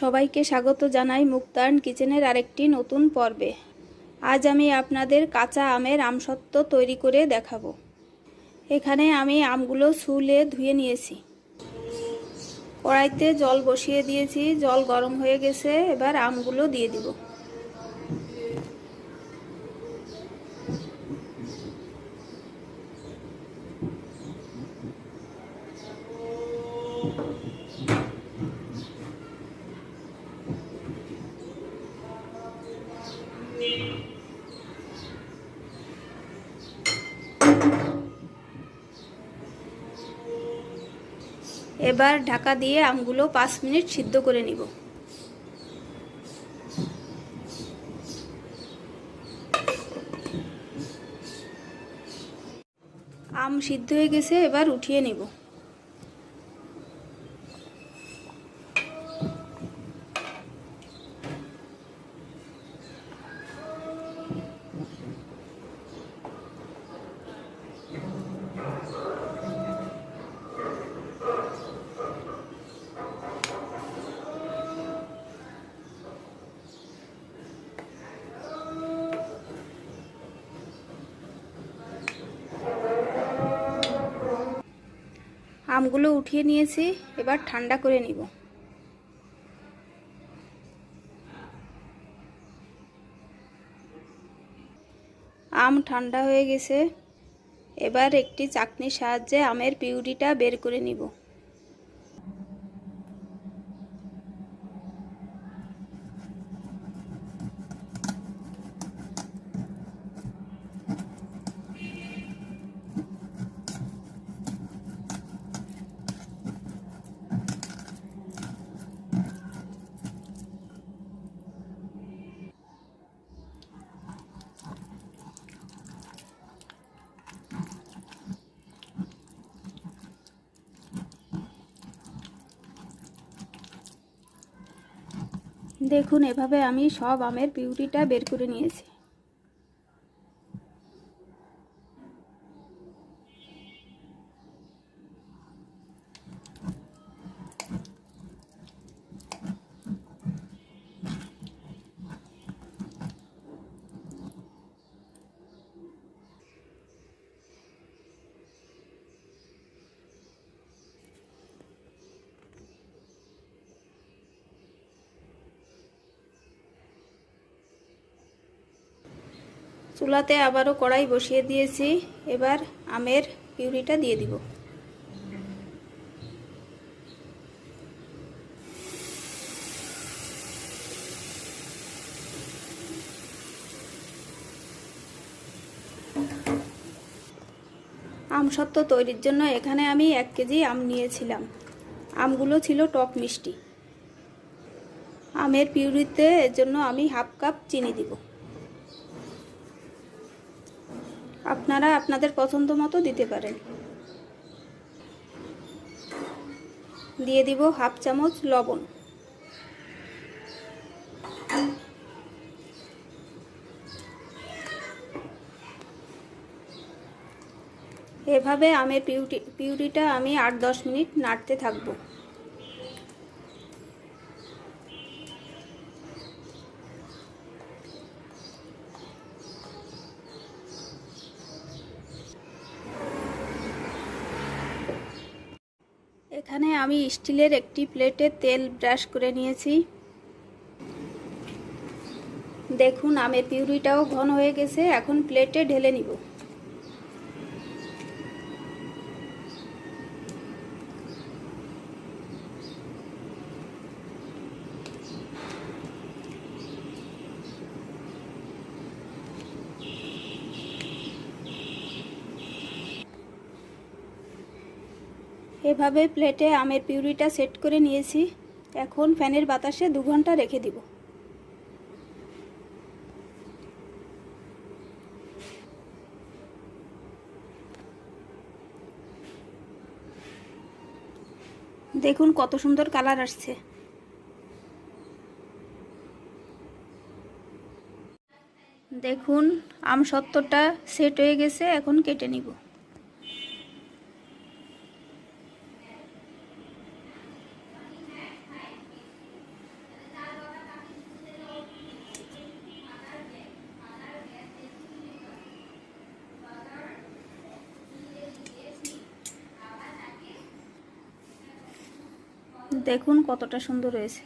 সবাইকে স্বাগত জানাই মুক্তার্ন কিচেনের আরেকটি নতুন পর্বে। আজ আমি আপনাদের কাঁচা আমের আমসত্ত্ব তৈরি করে দেখাবো। এখানে আমি আমগুলো শুলে ধুয়ে নিয়েছি। কড়াইতে জল বসিয়ে দিয়েছি, জল গরম হয়ে গেছে, এবার আমগুলো দিয়ে দিব। এবার ঢাকা দিয়ে আমগুলো পাঁচ মিনিট সিদ্ধ করে নিব। আম সিদ্ধ হয়ে গেছে, এবার উঠিয়ে নিব। আমগুলো উঠিয়ে নিয়েছি, এবার ঠান্ডা করে নিব। আম ঠান্ডা হয়ে গেছে, এবার একটি চাকনির সাহায্যে আমের পিউরিটা বের করে নিব। দেখুন এভাবে আমি সব আমের পিউরিটা বের করে নিয়েছি। চুলাতে আবারও কড়াই বসিয়ে দিয়েছি। এবার আমের পিউরিটা দিয়ে দিব। আম সত্ত্ব তৈরির জন্য এখানে আমি এক কেজি আম নিয়েছিলাম। আমগুলো ছিল টক মিষ্টি। আমের পিউরিতে এর জন্য আমি হাফ কাপ চিনি দিব। আপনারা আপনাদের পছন্দ মতো দিতে পারেন। দিয়ে দিব হাফ চামচ লবণ। এভাবে আমের পিউরি পিউরিটা আমি আট দশ মিনিট নাড়তে থাকব এখানে আমি স্টিলের একটি প্লেটে তেল ব্রাশ করে নিয়েছি। দেখুন, আমের পিউরিটাও ঘন হয়ে গেছে। এখন প্লেটে ঢেলে নিব। এভাবে প্লেটে আমের পিউরিটা সেট করে নিয়েছি। এখন ফ্যানের বাতাসে দু ঘণ্টা রেখে দিব। দেখুন কত সুন্দর কালার আসছে। দেখুন, আম সত্তরটা সেট হয়ে গেছে, এখন কেটে নিব। দেখুন কতটা সুন্দর হয়েছে।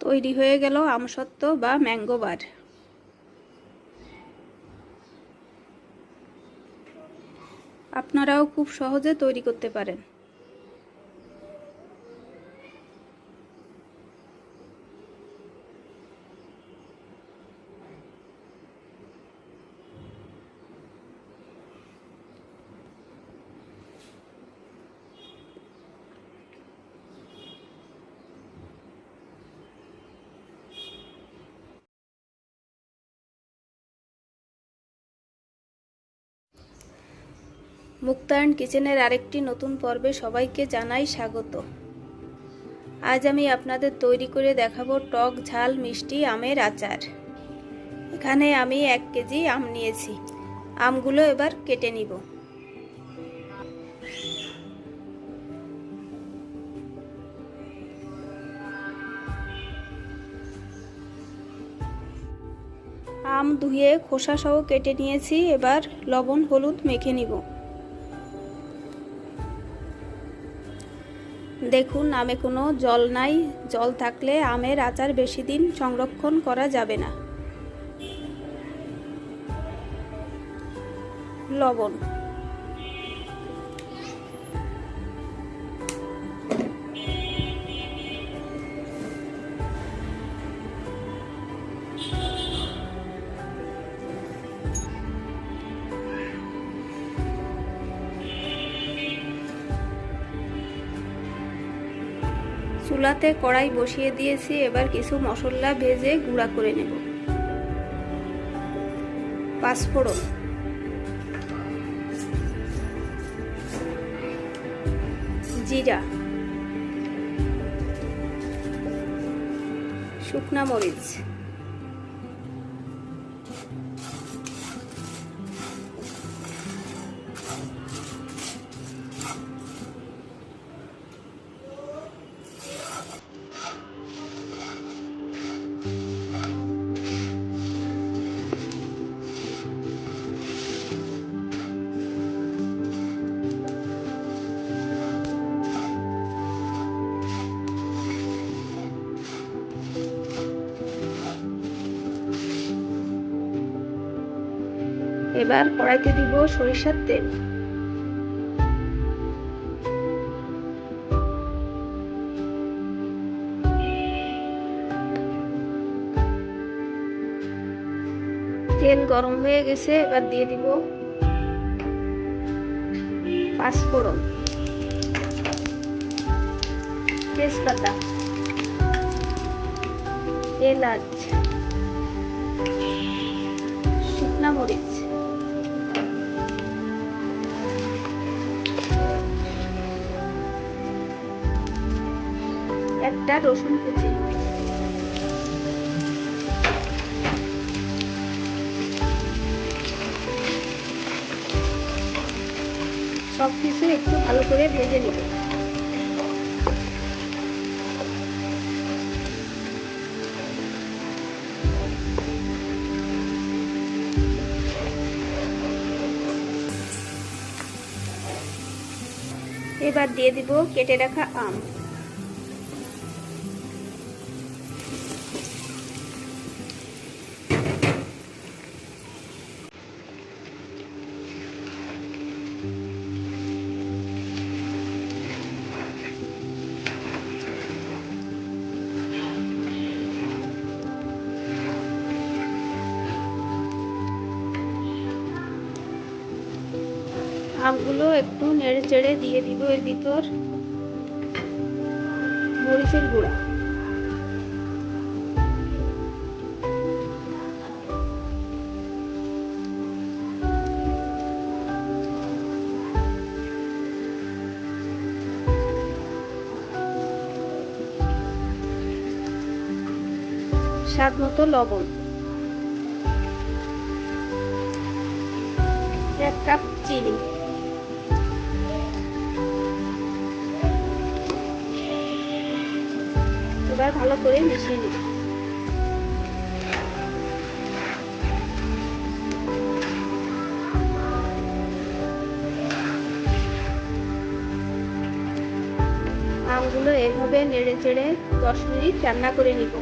তৈরি হয়ে গেল আমসত্ত্ব বা ম্যাঙ্গো বার। আপনারাও খুব সহজে তৈরি করতে পারেন। মুক্তায়ন কিচেনের আরেকটি নতুন পর্বে সবাইকে জানাই স্বাগত। আজ আমি আপনাদের তৈরি করে দেখাবো টক ঝাল মিষ্টি আমের আচার। এখানে আমি এক কেজি আম নিয়েছি। আমগুলো এবার কেটে নিব। আম ধুয়ে খোসা সহ কেটে নিয়েছি। এবার লবণ, হলুদ মেখে নিব। দেখুন, আমে কোনো জল নাই। জল থাকলে আমের আচার বেশি দিন সংরক্ষণ করা যাবে না। লবণ। চুলাতে কড়াই বসিয়ে দিয়েছি, এবার কিছু মশলা ভেজে গুঁড়া করে নেব। পাঁচফোড়ন। জিরা। শুকনা মরিচ। এবার কড়াইতে দিব সরিষার তেল। তেল গরম হয়ে গেছে, এবার দিয়ে দিব পাঁচফোড়ন তেজপাতা, এলাচ, শুকনা মরিচ। একটা রসুন কুচি। সব কিছু একটু ভালো করে ভেজে নিব। এবার দিয়ে দিব কেটে রাখা আম। আমগুলো একটু নেড়ে চেড়ে দিয়ে দিব এর ভিতর। মরিচের গুঁড়া। স্বাদ মতো লবণ। এক কাপ চিনি। এবার ভালো করে মিশিয়ে নিব আমগুলো এভাবে নেড়ে চেড়ে দশ মিনিট রান্না করে নিব।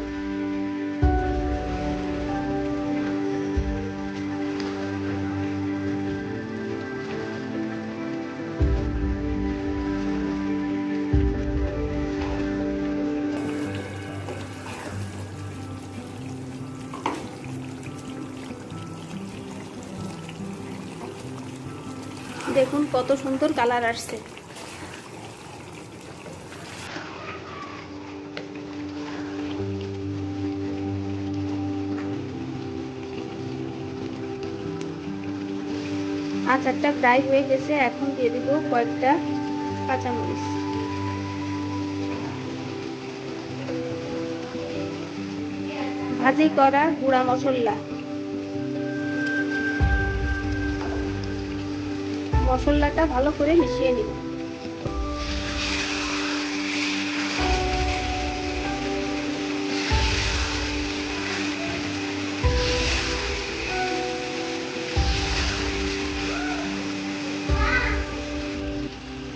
দেখুন কত সুন্দর কালার আসছে। আচারটা ফ্রাই হয়ে গেছে, এখন দিয়ে দিব কয়েকটা কাঁচামরিচ। ভাজি করা গুঁড়া মশলা। মশলাটা ভালো করে মিশিয়ে নিব।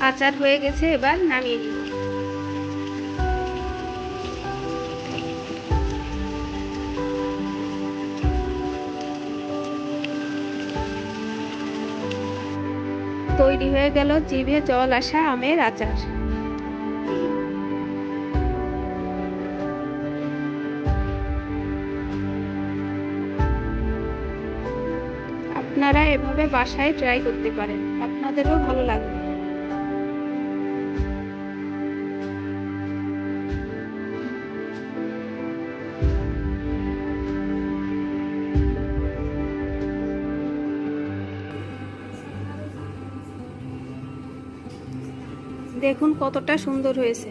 আচার হয়ে গেছে এবার নামিয়ে নিব। তৈরি হয়ে গেল জিভে জল আসা আমের আচার। আপনারা এভাবে বাসায় ট্রাই করতে পারেন। আপনাদেরও ভালো লাগবে। দেখুন কতটা সুন্দর হয়েছে।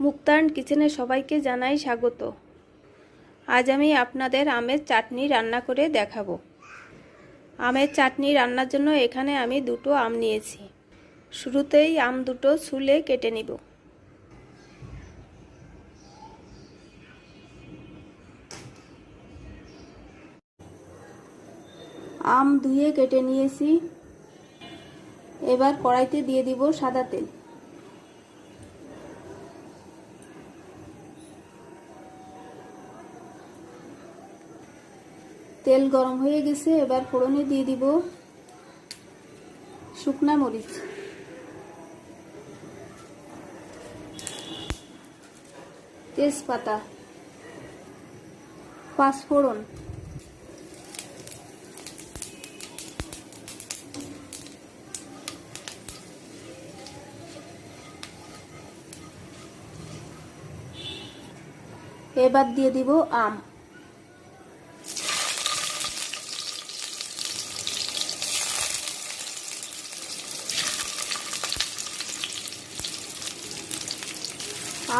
মুক্তান কিচেনে সবাইকে জানাই স্বাগত। আজ আমি আপনাদের আমের চাটনি রান্না করে দেখাবো। আমের চাটনি রান্নার জন্য এখানে আমি দুটো আম নিয়েছি। শুরুতেই আম দুটো ছুলে কেটে নিব। আম ধুয়ে কেটে নিয়েছি। এবার কড়াইতে দিয়ে দিব সাদা তেল। তেল গরম হয়ে গেছে, এবার ফোড়নে দিয়ে দিব শুকনা মরিচ। তেজপাতা পাঁচফোড়ন এবার দিয়ে দিব আম।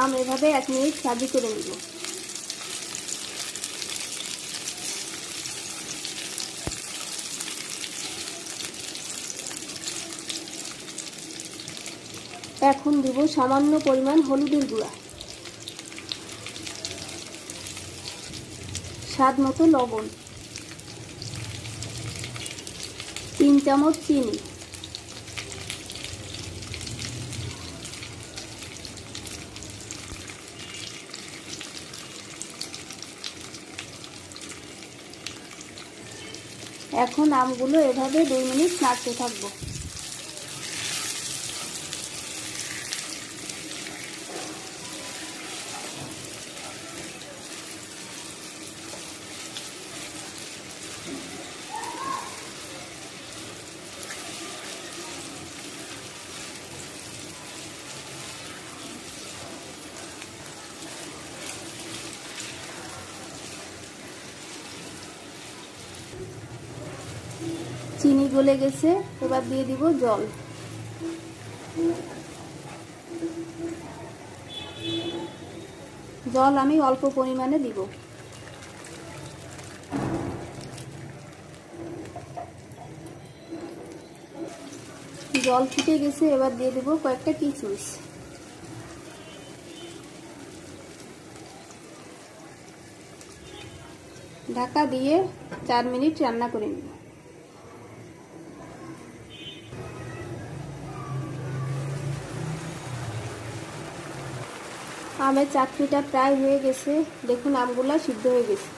আম এভাবে এক মিনিট ভাজি করে নিব। এখন দিব সামান্য পরিমাণ হলুদের গুঁড়া। স্বাদ মতো লবণ। তিন চামচ চিনি। এখন আমগুলো এভাবে দুই মিনিট নাড়তে থাকব। চিনি গলে গেছে, এবার দিয়ে দিব জল। জল আমি অল্প পরিমাণে দিব। জল ফুটে গেছে, এবার দিয়ে দেবো কয়েকটা কিচমিচ ঢাকা দিয়ে চার মিনিট রান্না করে নিব। আমের চাটনিটা প্রায় হয়ে গেছে। দেখুন, আমগুলা সিদ্ধ হয়ে গেছে।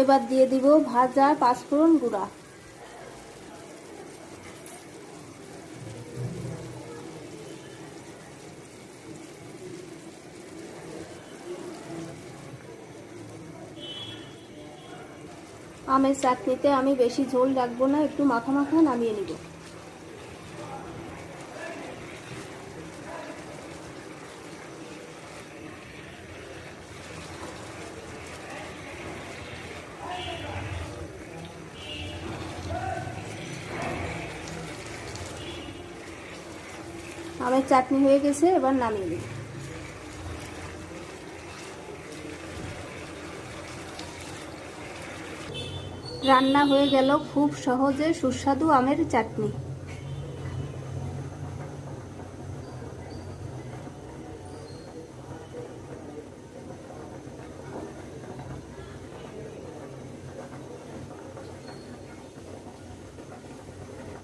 এবার দিয়ে দিব ভাজা পাঁচফোড়ন গুঁড়া। আমের চাটনিতে আমি বেশি ঝোল রাখব না, একটু মাখা মাখা নামিয়ে নিব। আমের চাটনি হয়ে গেছে, এবার নামিয়ে নিব। রান্না হয়ে গেল খুব সহজে সুস্বাদু আমের চাটনি।